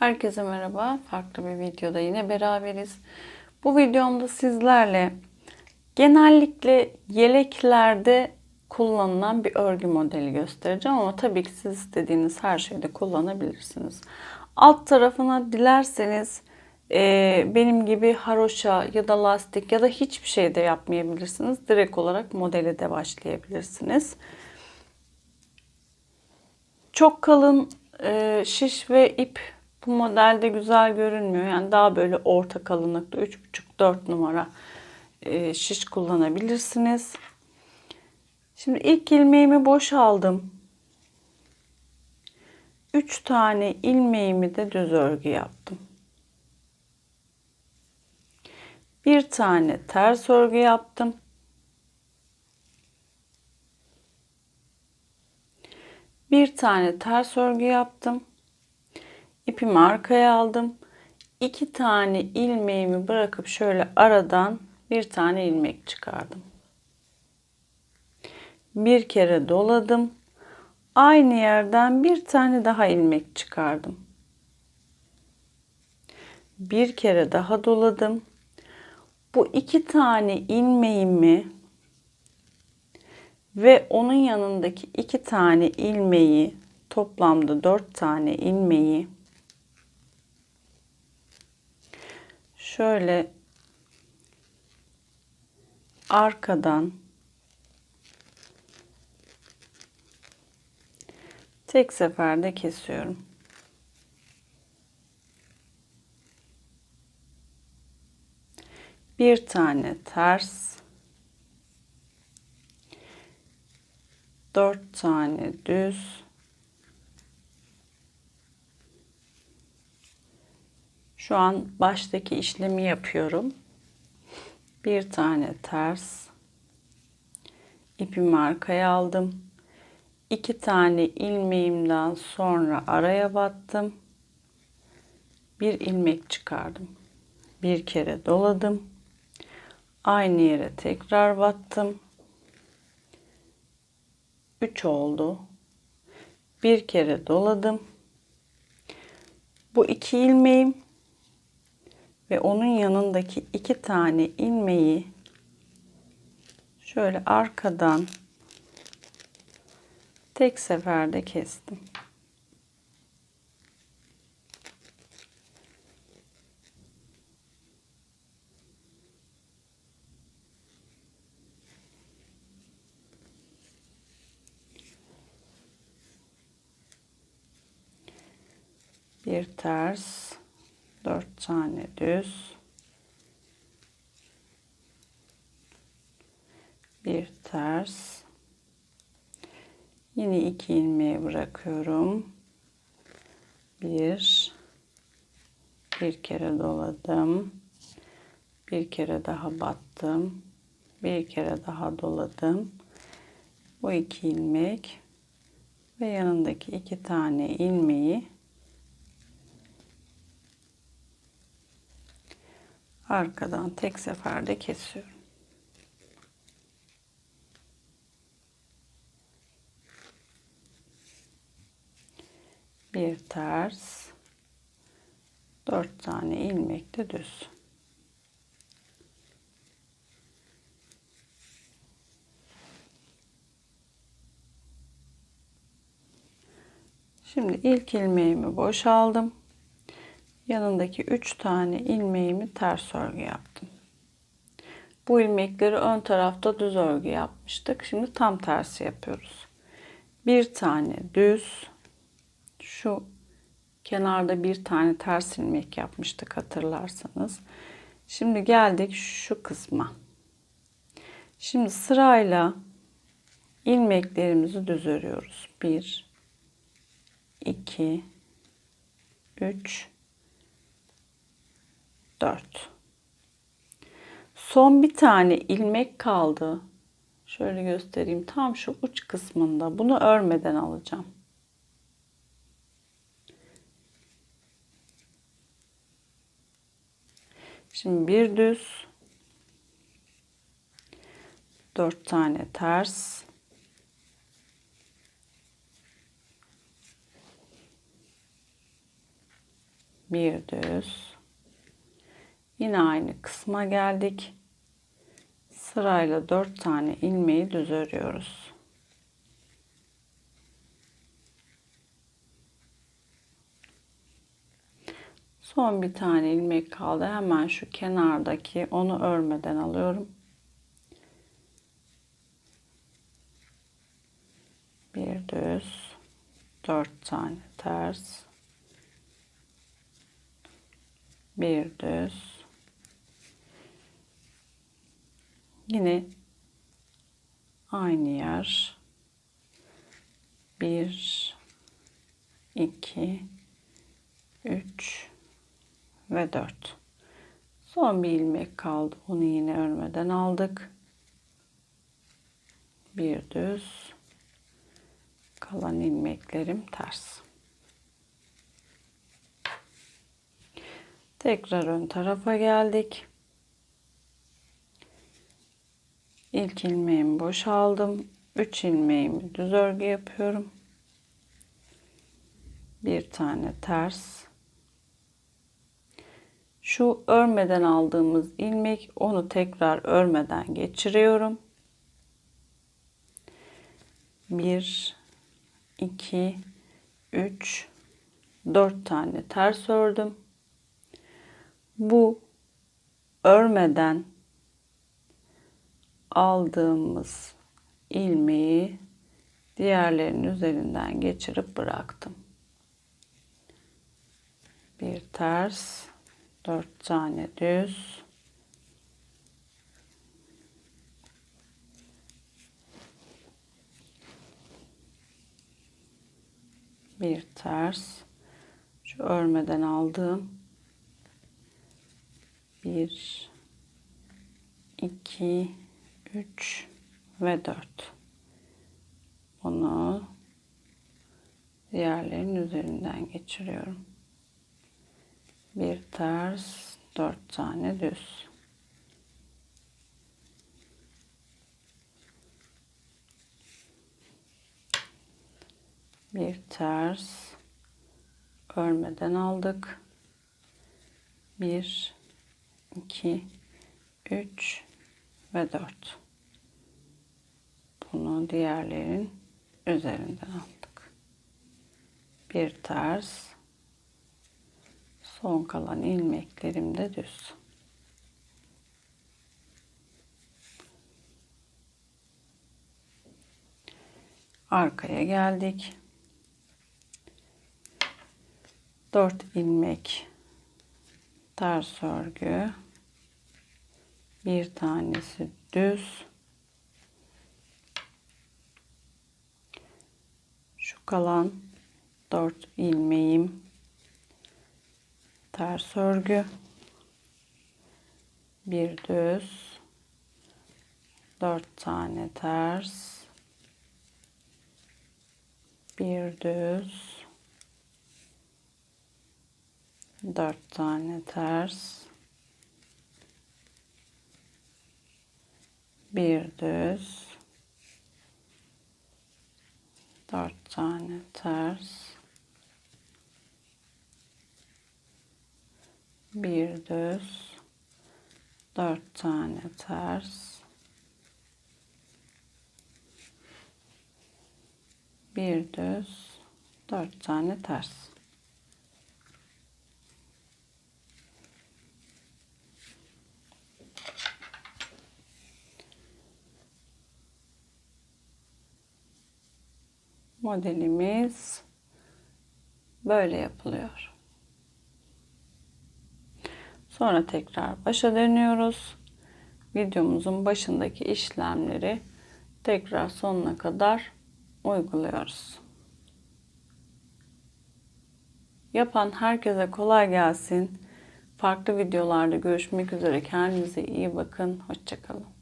Herkese merhaba. Farklı bir videoda yine beraberiz. Bu videomda sizlerle genellikle yeleklerde kullanılan bir örgü modeli göstereceğim ama tabii ki siz istediğiniz her şeyde kullanabilirsiniz. Alt tarafına dilerseniz e, benim gibi haroşa ya da lastik ya da hiçbir şey de yapmayabilirsiniz. Direkt olarak modeli de başlayabilirsiniz. Çok kalın e, şiş ve ip bu modelde güzel görünmüyor. Yani daha böyle orta kalınlıkta 3,5-4 numara e, şiş kullanabilirsiniz. Şimdi ilk ilmeğimi boşaldım. 3 tane ilmeğimi de düz örgü yaptım. Bir tane ters örgü yaptım. Bir tane ters örgü yaptım. İpimi arkaya aldım. İki tane ilmeğimi bırakıp şöyle aradan bir tane ilmek çıkardım. Bir kere doladım. Aynı yerden bir tane daha ilmek çıkardım. Bir kere daha doladım. Bu iki tane ilmeğimi ve onun yanındaki iki tane ilmeği toplamda dört tane ilmeği şöyle arkadan tek seferde kesiyorum. Bir tane ters dört tane düz Şu an baştaki işlemi yapıyorum. Bir tane ters. ipimi arkaya aldım. İki tane ilmeğimden sonra araya battım. Bir ilmek çıkardım. Bir kere doladım. Aynı yere tekrar battım. 3 oldu. Bir kere doladım. Bu iki ilmeğim ve onun yanındaki iki tane ilmeği şöyle arkadan tek seferde kestim. Bir ters 4 tane düz. Bir ters. Yine iki ilmeği bırakıyorum. Bir. Bir kere doladım. Bir kere daha battım. Bir kere daha doladım. Bu iki ilmek ve yanındaki iki tane ilmeği arkadan tek seferde kesiyorum. Bir ters, dört tane ilmek düz. Şimdi ilk ilmeğimi boşaldım yanındaki 3 tane ilmeğimi ters örgü yaptım. Bu ilmekleri ön tarafta düz örgü yapmıştık. Şimdi tam tersi yapıyoruz. Bir tane düz şu kenarda bir tane ters ilmek yapmıştık hatırlarsanız. Şimdi geldik şu kısma. Şimdi sırayla ilmeklerimizi düz örüyoruz. 1 2 3 4 son bir tane ilmek kaldı. Şöyle göstereyim. Tam şu uç kısmında. Bunu örmeden alacağım. Şimdi bir düz. Dört tane ters. Bir düz. Yine aynı kısma geldik. Sırayla 4 tane ilmeği düz örüyoruz. Son bir tane ilmek kaldı. Hemen şu kenardaki onu örmeden alıyorum. Bir düz, dört tane ters, bir düz, yine aynı yer, bir, iki, üç, ve 4. Son bir ilmek kaldı. Onu yine örmeden aldık. Bir düz. Kalan ilmeklerim ters. Tekrar ön tarafa geldik. İlk ilmeğimi boşaldım. 3 ilmeğimi düz örgü yapıyorum. Bir tane ters şu örmeden aldığımız ilmek onu tekrar örmeden geçiriyorum. 1 2 3 4 tane ters ördüm. Bu örmeden aldığımız ilmeği diğerlerinin üzerinden geçirip bıraktım. Bir ters 4 tane düz bir ters şu örmeden aldığım bir iki üç ve dört. Bunu diğerlerinin üzerinden geçiriyorum. Bir ters dört tane düz. Bir ters örmeden aldık. Bir iki üç ve dört bunu diğerlerin üzerinden aldık bir ters Son kalan ilmeklerim de düz. Arkaya geldik. 4 ilmek ters örgü. Bir tanesi düz. Şu kalan 4 ilmeğim. Ters örgü. Bir düz. Dört tane ters. Bir düz. Dört tane ters. Bir düz dört tane ters. Bir düz. Dört tane ters. Bir düz. Dört tane ters modelimiz böyle yapılıyor. Sonra tekrar başa dönüyoruz. Videomuzun başındaki işlemleri tekrar sonuna kadar uyguluyoruz. Yapan herkese kolay gelsin. Farklı videolarda görüşmek üzere. Kendinize iyi bakın. Hoşçakalın.